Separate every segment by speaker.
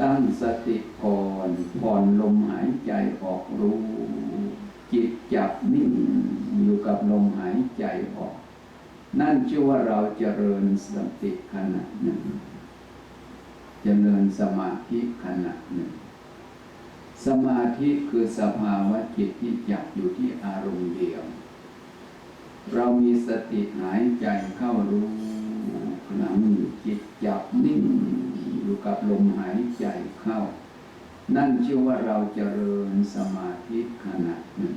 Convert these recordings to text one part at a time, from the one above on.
Speaker 1: ตั้งสติก่อนผ่อนลมหายใจออกรู้ จิตจับนิ่งอยู่กับลมหายใจออก นั่นชื่อว่าเราเจริญสติขณะหนึ่งเจริญสมาธิขณะหนึ่ง สมาธิคือสภาวะจิตที่จับอยู่ที่อารมณ์เดียว เรามีสติหายใจเข้ารู้ขณะอยู่จิตจับนิ่ง อยู่กับลมหายใจเข้า นั่นชื่อว่าเราเจริญสมาธิขณะหนึ่ง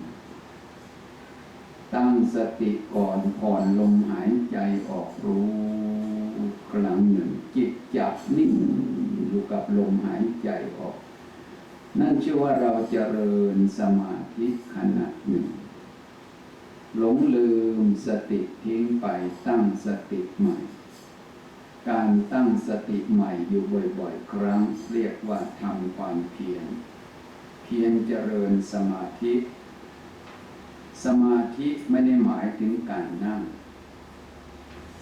Speaker 1: ตั้งสติก่อนผ่อนลมหายใจออกรู้ครั้งหนึ่ง จิตจับนิ่งอยู่กับลมหายใจออก นั่นชื่อว่าเราเจริญสมาธิขณะหนึ่งหลงลืมสติทิ้งไปตั้งสติใหม่ การตั้งสติใหม่อยู่บ่อยๆ ครั้ง เรียกว่าทำความเพียร เพียรเจริญสมาธิ สมาธิไม่ได้หมายถึงการนั่ง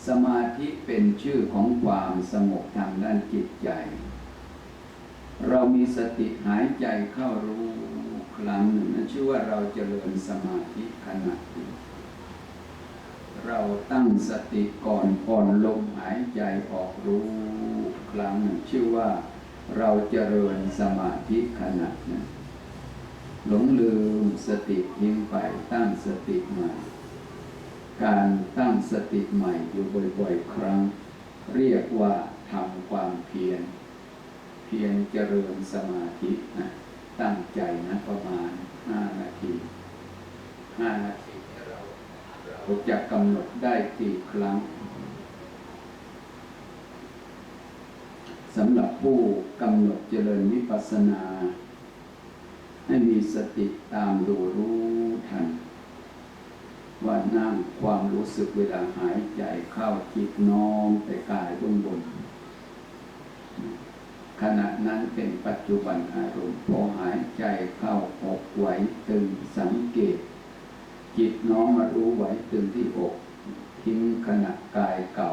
Speaker 1: สมาธิเป็นชื่อของความสงบทางด้านจิตใจ เรามีสติหายใจเข้ารู้ครั้งหนึ่งนั่นชื่อว่าเราเจริญสมาธิขณะหนึ่ง เราตั้งสติก่อนผ่อนลมหายใจออกรู้ครั้งหนึ่งชื่อว่าเราเจริญสมาธิขณะนึ่งหลงลืมสติทิ้งไปตั้งสติใหม่ การตั้งสติใหม่อยู่บ่อยๆ ครั้ง เรียกว่าทำความเพียรเพียรเจริญสมาธินะตั้งใจนะประมาณห้านาทีห้านาทีเรา เราจะกำหนดได้กี่ครั้งสำหรับผู้กำหนดเจริญวิปัสสนา ให้มีสติตามดูรู้ทัน ว่านั่งความรู้สึกเวลาหายใจเข้าจิตน้อมไปกายบนบน ขณะนั้นเป็นปัจจุบันอารมณ์พอหายใจเข้าอกไหวตึงสังเกต จิตน้อมมารู้ ไหวตึงที่อกทิ้งขณะกายเก่า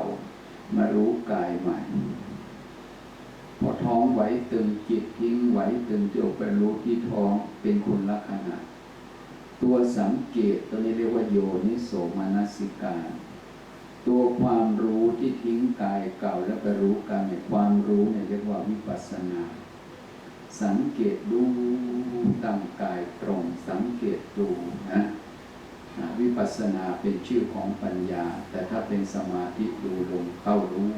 Speaker 1: มารู้กายใหม่ พอท้องไหวตึงจิตทิ้งไหวตึงที่อกไปรู้ที่ท้องเป็นคุณลักษณะ ตัวสังเกตตัวนี้เรียกว่าโยนิโสมนสิการตัวความรู้ที่ทิ้งกายเก่าแล้วไปรู้กายใหม่ความรู้เนี่ยเรียกว่าวิปัสสนา สังเกตดูตั้งกายตรง สังเกตดูนะ วิปัสสนาเป็นชื่อของปัญญา แต่ถ้าเป็นสมาธิดูลมเข้ารู้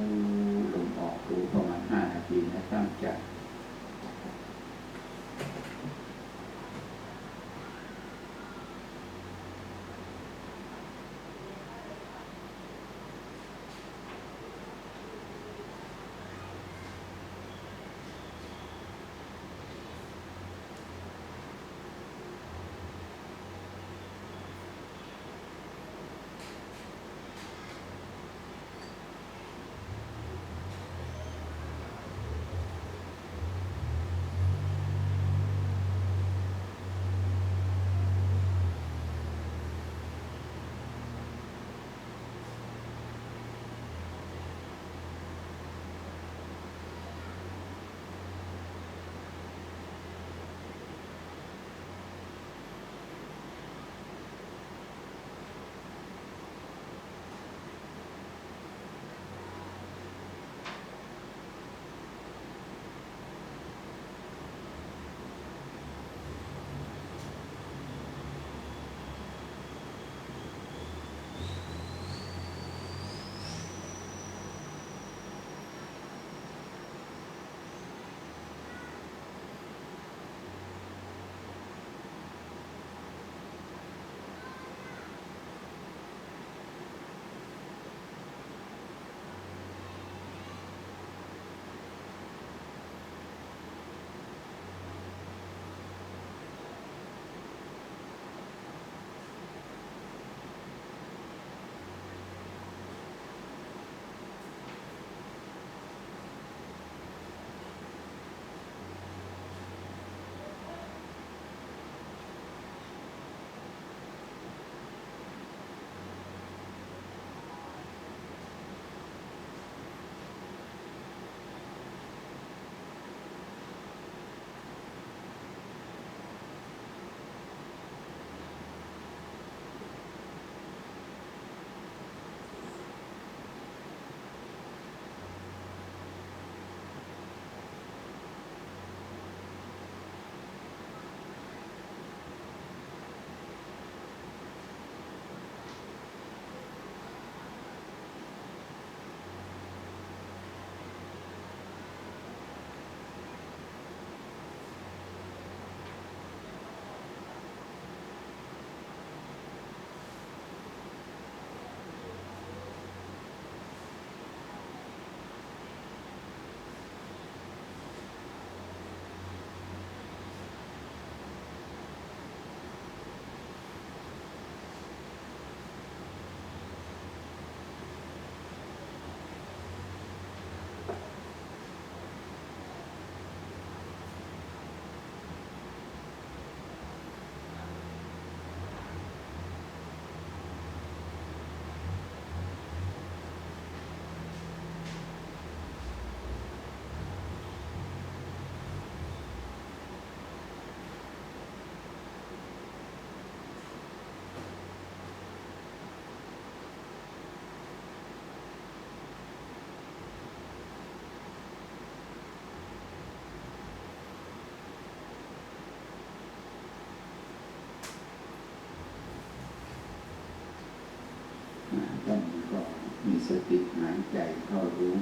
Speaker 1: มีสติหายใจเข้ารู้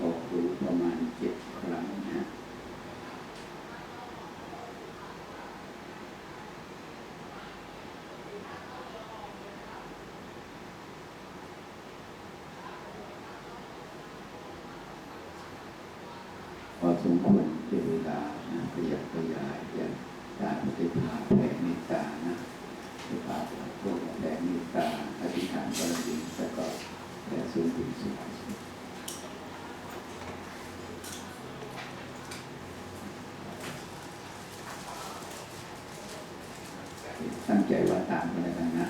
Speaker 1: ออกรู้ประมาณเจ็ดครั้งนะพอสมควรเจเวลานะขยับขยายอย่างการปฏิภาณแผ่เมตตานะ ปฏิภาณพวกแผ่เมตตาอธิษฐานบารมีแล้วก็แผ่สูงถึงสุดตั้งใจว่าตามกันแล้วกันนะ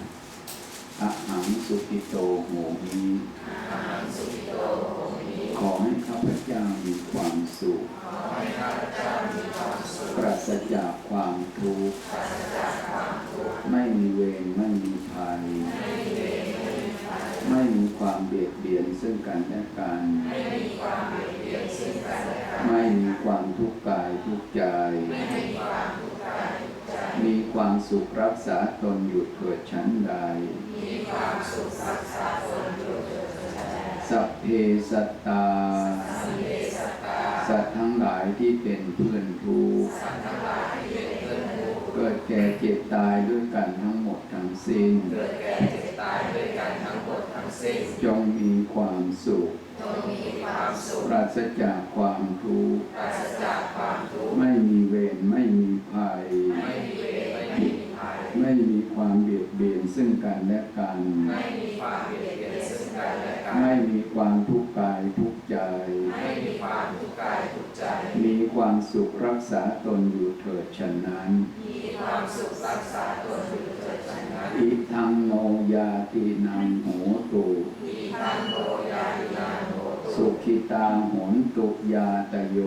Speaker 1: อะหังสุขิโตโหมิขอให้ข้าพเจ้ามีความสุข ปราศจากความทุกข์ ไม่มีเวรไม่มีภัยไม่มีความเบียดเบียนซึ่งกันและกัน ไม่มีความทุกข์กายทุกข์ใจ มีความสุขรักษาตนอยู่เถิดชั้นใด สัพเพสัตตา สัตว์ทั้งหลายที่เป็นเพื่อนทุกข์ เกิดแก่เจ็บตายด้วยกันทั้งหมดทั้งสิ้น
Speaker 2: เกิดแก่เจ็บตายด้วยกันทั้งหมดทั้งสิ้น
Speaker 1: จงมีความสุข
Speaker 2: จงมีความสุข
Speaker 1: ปราศจากความทุกข์
Speaker 2: ปราศจากความทุกข์
Speaker 1: ไม่มีเวรไม่มีภัย
Speaker 2: ไม่มีเวรไม่มีภัย
Speaker 1: ไม่มีความเบียดเบียนซึ่งกันและกัน
Speaker 2: ไม่มีความเบียดเบียนซึ่งกันและกัน
Speaker 1: ไม่มีความทุกข์กายทุกข์ใจ
Speaker 2: ไม่มีความทุกข์กายทุกข์ใจ
Speaker 1: มีความสุขรักษาตนอยู่
Speaker 2: สุขรักษาตนอยู่เถิดฉะนั้น
Speaker 1: อิทังโนยาตินังโหตุ
Speaker 2: มีทังโตยาตินาโนตุ
Speaker 1: สุขิตาโหนตุยาตโย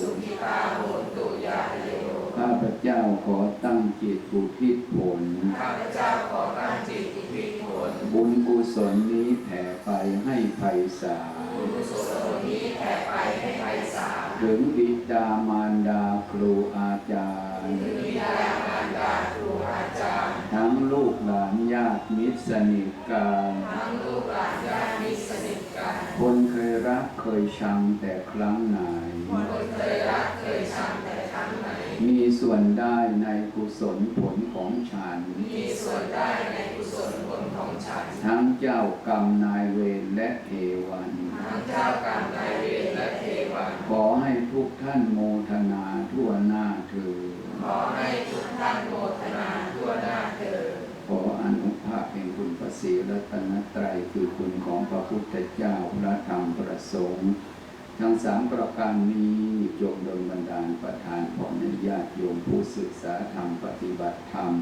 Speaker 2: สุขิตาโหนตุยาโย
Speaker 1: ข้าพเจ้าขอตั้งจิตอุทิศผล
Speaker 2: ข้าพเจ้าขอตั้งจิตอุทิศผล
Speaker 1: บุญกุศลนี้แผ่ไปให้ไพศาล
Speaker 2: บุญกุศลนี้แผ่ไปให้ไพศาล
Speaker 1: ถึงบิดามารดาครูอาจารย์
Speaker 2: บิดามารดาครูอาจารย์
Speaker 1: ทั้งลูกหลานญาติมิตรสนิทกัน
Speaker 2: ทั้งลูกหลานญาติมิตรสนิทกัน
Speaker 1: คนเคยรักเคยชังแต่ครั้งไหน
Speaker 2: คนเคยรักเคยชังแต่ครั้งไหน
Speaker 1: มีส่วนได้ในกุศลผลของฉัน
Speaker 2: มีส่วนได้ในกุศลผลของฉัน
Speaker 1: ทั้งเจ้ากรรมนายเวรและเทวัน
Speaker 2: ทั้งเจ้ากรรมนายเวรและเทวัน
Speaker 1: ขอให้ทุกท่านโมทนาทั่วหน้าเธอญ
Speaker 2: ขอให้ทุกท่านโมทนาทั่วหน้าเถิด
Speaker 1: ขออนุภาพแห่งคุณพระศรีรัตนตรัยคือคุณของพระพุทธเจ้าพระธรรมประสงค์ ทั้งสามประการนี้จงโดนบันดาลประทานของในญาติโยมผู้ศึกษาธรรมปฏิบัติธรรม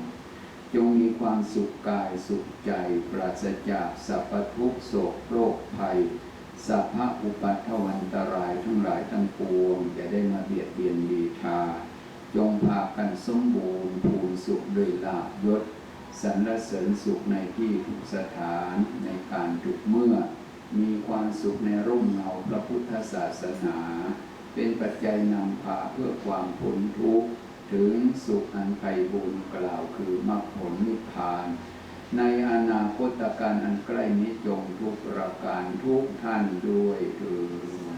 Speaker 1: จงมีความสุขกายสุขใจปราศจากสัพพทุกโศกโรคภัยสัพพะอุปัทวันตรายทั้งหลายทั้งปวงจะได้มาเบียดเบียนบีทา จงพากันสมบูรณ์ภูนสุขด้วยลาภยศสรรเสริญสุขในที่ทุกสถานในการทุกเมื่อ มีความสุขในร่มเงาพระพุทธศาสนา เป็นปัจจัยนำพาเพื่อความพ้นทุกข์ถึงสุขอันไพบูรณ์กล่าวคือมรรคผลนิพพาน ในอนาคตการอันใกล้นี้จงทุกประการทุกท่านด้วยเถิด